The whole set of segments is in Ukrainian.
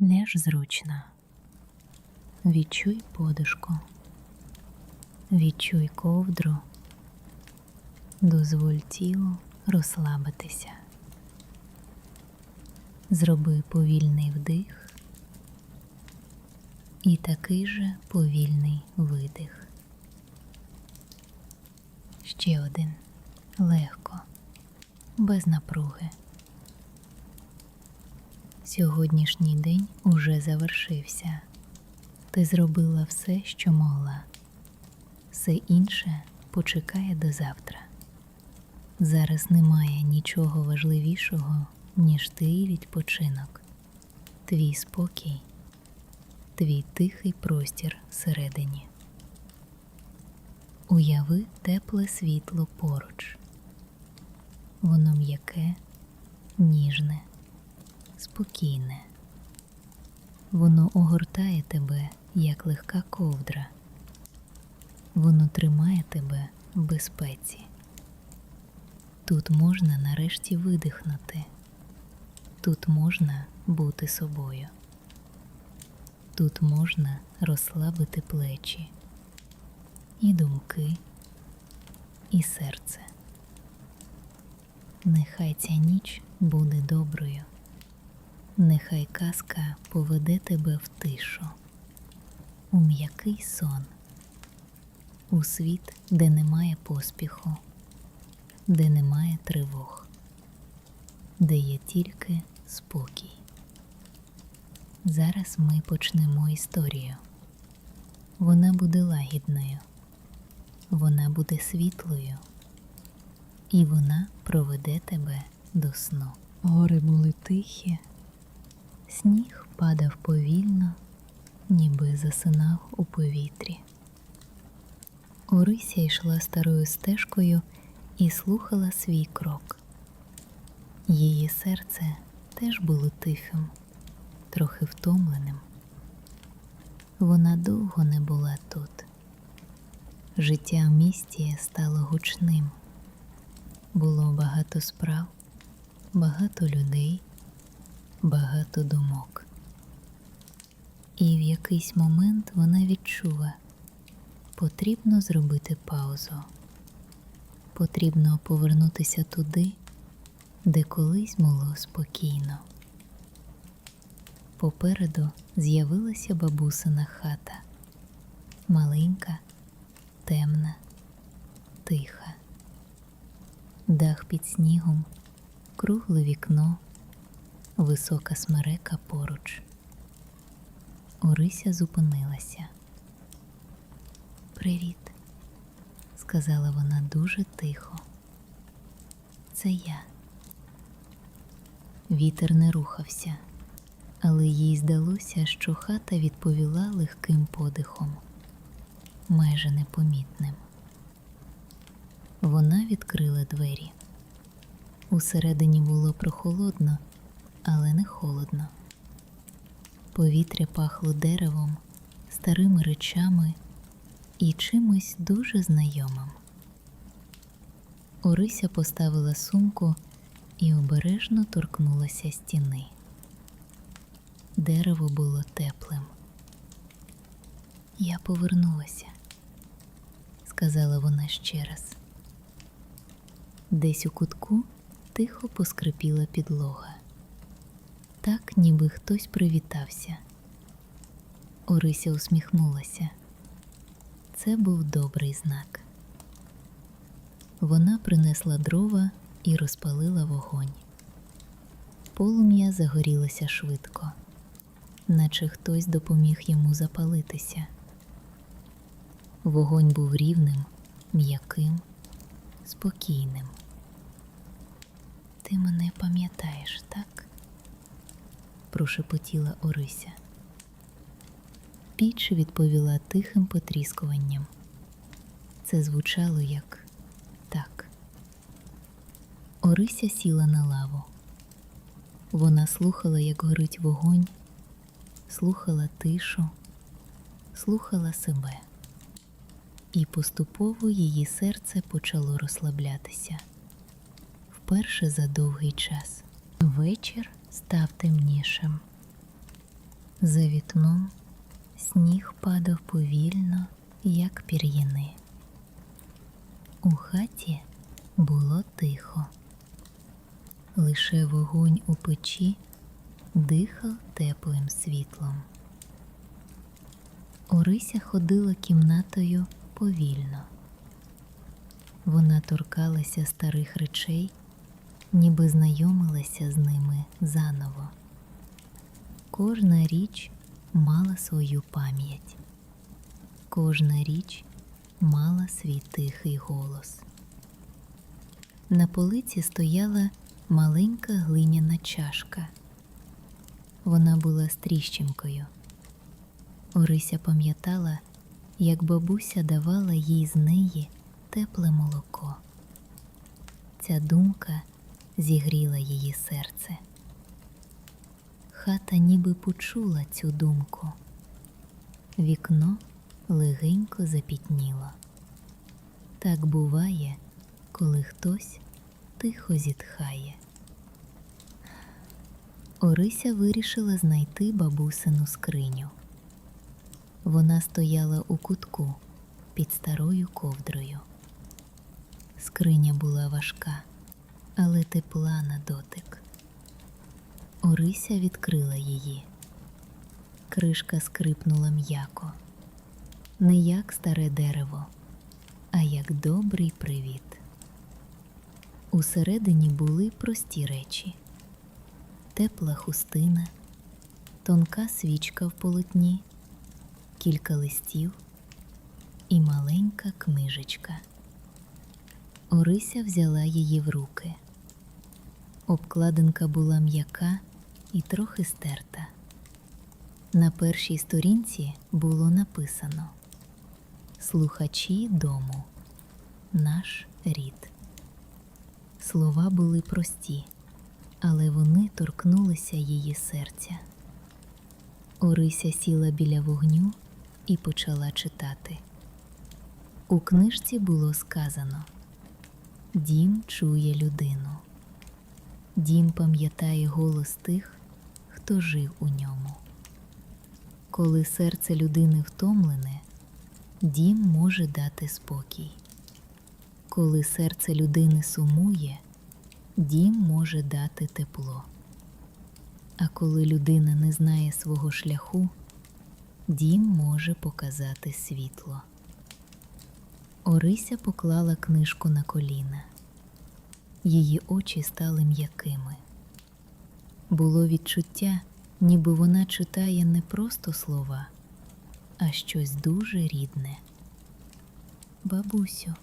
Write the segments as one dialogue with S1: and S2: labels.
S1: Ляж зручно. Відчуй подушку. Відчуй ковдру. Дозволь тілу розслабитися. Зроби повільний вдих і такий же повільний видих. Ще один легко, без напруги. Сьогоднішній день уже завершився. Ти зробила все, що могла. Все інше почекає до завтра. Зараз немає нічого важливішого, ніж твій відпочинок, твій спокій, твій тихий простір всередині. Уяви тепле світло поруч. Воно м'яке, ніжне, спокійне. Воно огортає тебе, як легка ковдра. Воно тримає тебе в безпеці. Тут можна нарешті видихнути. Тут можна бути собою. Тут можна розслабити плечі, і думки, і серце. Нехай ця ніч буде доброю. Нехай казка поведе тебе в тишу, у м'який сон, у світ, де немає поспіху, де немає тривог, де є тільки спокій. Зараз ми почнемо історію. Вона буде лагідною, вона буде світлою, і вона проведе тебе до сну. Гори були тихі. Сніг падав повільно, ніби засинав у повітрі. Орися йшла старою стежкою і слухала свій крок. Її серце теж було тихим, трохи втомленим. Вона довго не була тут. Життя в місті стало гучним. Було багато справ, багато людей багато думок. І в якийсь момент вона відчула, потрібно зробити паузу, потрібно повернутися туди, де колись було спокійно. Попереду з'явилася бабусина хата, маленька, темна, тиха, дах під снігом, кругле вікно висока смерека поруч. Орися зупинилася. Привіт, сказала вона дуже тихо. Це я. Вітер не рухався, але їй здалося, що хата відповіла легким подихом, майже непомітним. Вона відкрила двері. Усередині було прохолодно, але не холодно. Повітря пахло деревом, старими речами і чимось дуже знайомим. Орися поставила сумку і обережно торкнулася стіни. Дерево було теплим. Я повернулася, сказала вона ще раз. Десь у кутку тихо поскрипіла підлога так, ніби хтось привітався. Орися усміхнулася. Це був добрий знак. Вона принесла дрова і розпалила вогонь. Полум'я загорілося швидко, наче хтось допоміг йому запалитися. Вогонь був рівним, м'яким, спокійним. Ти мене пам'ятаєш, так? Прошепотіла Орися. Піч відповіла тихим потріскуванням. Це звучало як так. Орися сіла на лаву. Вона слухала, як горить вогонь, слухала тишу, слухала себе, і поступово її серце почало розслаблятися вперше за довгий час. Вечір став темнішим. За вікном сніг падав повільно, як пір'їни. У хаті було тихо. Лише вогонь у печі дихав теплим світлом. Орися ходила кімнатою повільно. Вона торкалася старих речей, ніби знайомилася з ними заново. Кожна річ мала свою пам'ять, кожна річ мала свій тихий голос. На полиці стояла маленька глиняна чашка. Вона була з. Орися пам'ятала, як бабуся давала їй з неї тепле молоко. Ця думка зігріла її серце. Хата ніби почула цю думку. Вікно легенько запітніло. Так буває, коли хтось тихо зітхає. Орися вирішила знайти бабусину скриню. Вона стояла у кутку під старою ковдрою. Скриня була важка, але тепла на дотик. Орися відкрила її. Кришка скрипнула м'яко, не як старе дерево, а як добрий привіт. Усередині були прості речі: тепла хустина, тонка свічка в полотні, кілька листів і маленька книжечка. Орися взяла її в руки. Обкладинка була м'яка і трохи стерта. На першій сторінці було написано Слухачі дому, наш рід. Слова були прості, але вони торкнулися її серця. Орися сіла біля вогню і почала читати. У книжці було сказано Дім чує людину. Дім пам'ятає голос тих, хто жив у ньому. Коли серце людини втомлене, дім може дати спокій. Коли серце людини сумує, дім може дати тепло. А коли людина не знає свого шляху, дім може показати світло. Орися поклала книжку на коліна. Її очі стали м'якими. Було відчуття, ніби вона читає не просто слова, а щось дуже рідне. Бабусю,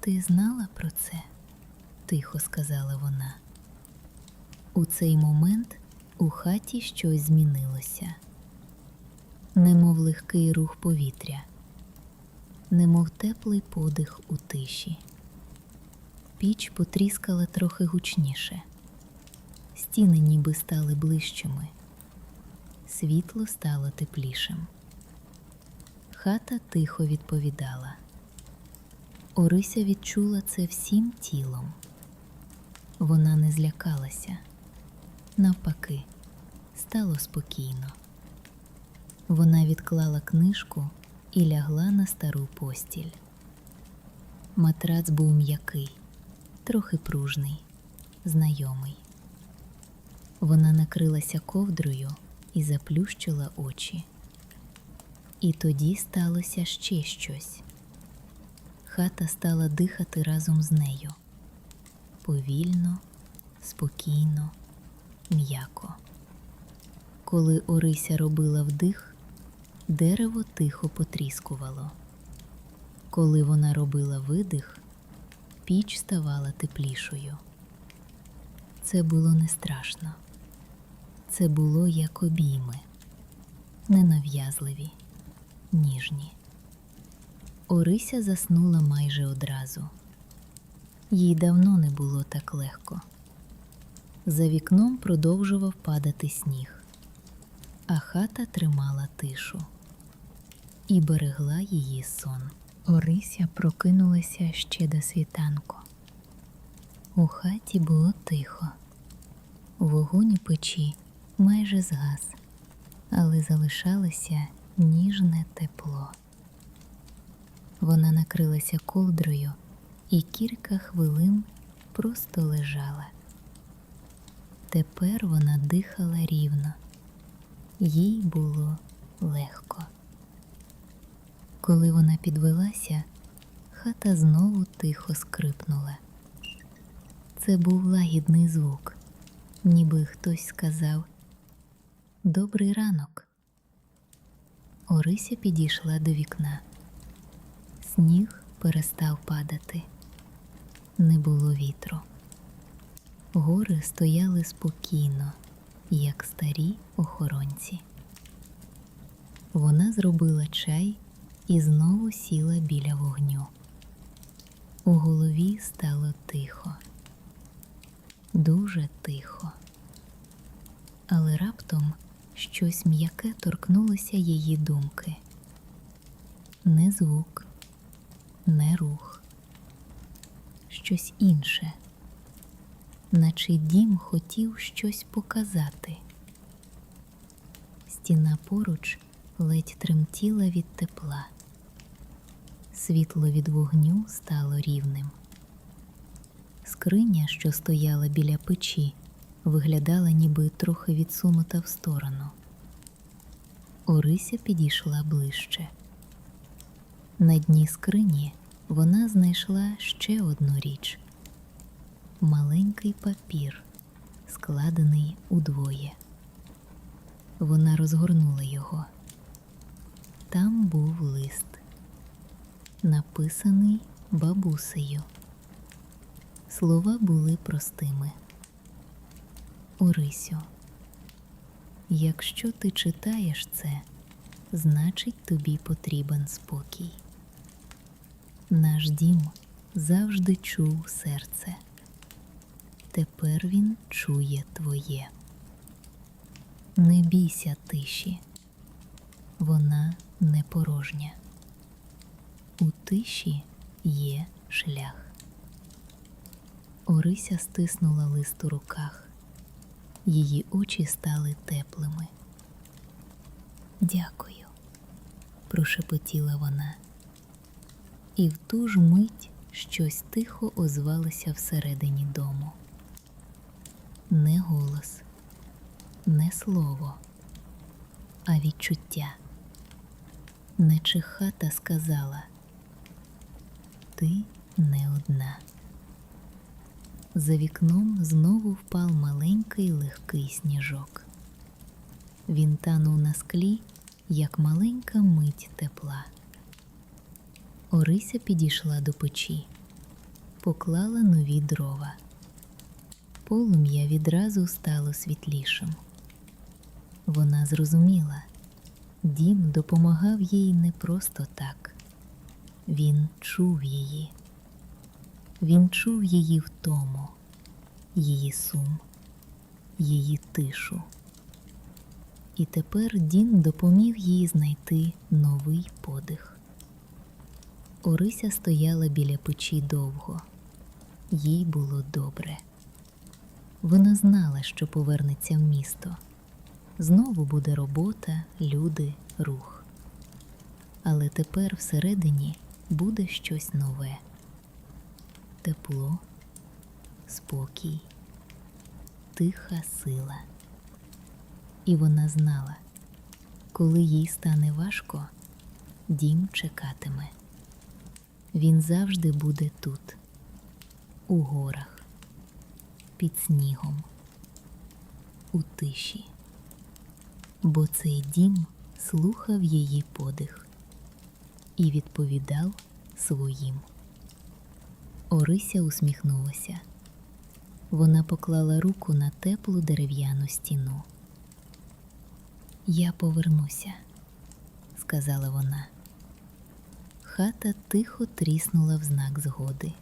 S1: ти знала про це? тихо сказала вона. У цей момент у хаті щось змінилося, немов легкий рух повітря, немов теплий подих у тиші. Піч потріскала трохи гучніше, стіни ніби стали ближчими, світло стало теплішим. Хата тихо відповідала. Орися відчула це всім тілом. Вона не злякалася, навпаки, стало спокійно. Вона відклала книжку і лягла на стару постіль. Матрац був м'який, трохи пружний, знайомий. Вона накрилася ковдрою і заплющила очі. І тоді сталося ще щось. Хата стала дихати разом з нею повільно, спокійно, м'яко. Коли Орися робила вдих, дерево тихо потріскувало. Коли вона робила видих, піч ставала теплішою. Це було не страшно. Це було як обійми, ненав'язливі, ніжні. Орися заснула майже одразу. Їй давно не було так легко. За вікном продовжував падати сніг, а хата тримала тишу і берегла її сон. Орися прокинулася ще до світанку. У хаті було тихо, вогонь у печі майже згас, але залишалося ніжне тепло. Вона накрилася ковдрою і кілька хвилин просто лежала. Тепер вона дихала рівно, їй було легко. Коли вона підвелася, хата знову тихо скрипнула. Це був лагідний звук, ніби хтось сказав Добрий ранок. Орися підійшла до вікна. Сніг перестав падати. Не було вітру. Гори стояли спокійно, як старі охоронці. Вона зробила чай і знову сіла біля вогню. У голові стало тихо, дуже тихо. Але раптом щось м'яке торкнулося її думки. Не звук, не рух, щось інше, наче дім хотів щось показати. Стіна поруч ледь тремтіла від тепла. Світло від вогню стало рівним. Скриня, що стояла біля печі, виглядала ніби трохи відсунута в сторону. Орися підійшла ближче. На дні скрині вона знайшла ще одну річ маленький папір, складений удвоє. Вона розгорнула його. Там був лист, написаний бабусею. Слова були простими. Орисю, якщо ти читаєш це, значить тобі потрібен спокій. Наш дім завжди чув серце. Тепер він чує твоє. Не бійся тиші, вона не порожня. У тиші є шлях. Орися стиснула лист у руках. Її очі стали теплими. Дякую, прошепотіла вона. І в ту ж мить щось тихо озвалося всередині дому. Не голос, не слово, а відчуття. Наче хата сказала Ти не одна. За вікном знову впав маленький легкий сніжок. Він танув на склі, як маленька мить тепла. Орися підійшла до печі, поклала нові дрова. Полум'я відразу стало світлішим. Вона зрозуміла, дім допомагав їй не просто так. Він чув її. Він чув її втому, її сум, її тишу. І тепер Дін допоміг їй знайти новий подих. Орися стояла біля печі довго, їй було добре. Вона знала, що повернеться в місто. Знову буде робота, люди, рух. Але тепер всередині буде щось нове тепло, спокій, тиха сила. І вона знала, коли їй стане важко, дім чекатиме. Він завжди буде тут, у горах, під снігом, у тиші, бо цей дім слухав її подих і відповідав своїм. Орися усміхнулася. Вона поклала руку на теплу дерев'яну стіну. Я повернуся, сказала вона. Хата тихо тріснула в знак згоди,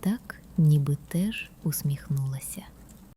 S1: так ніби теж усміхнулася.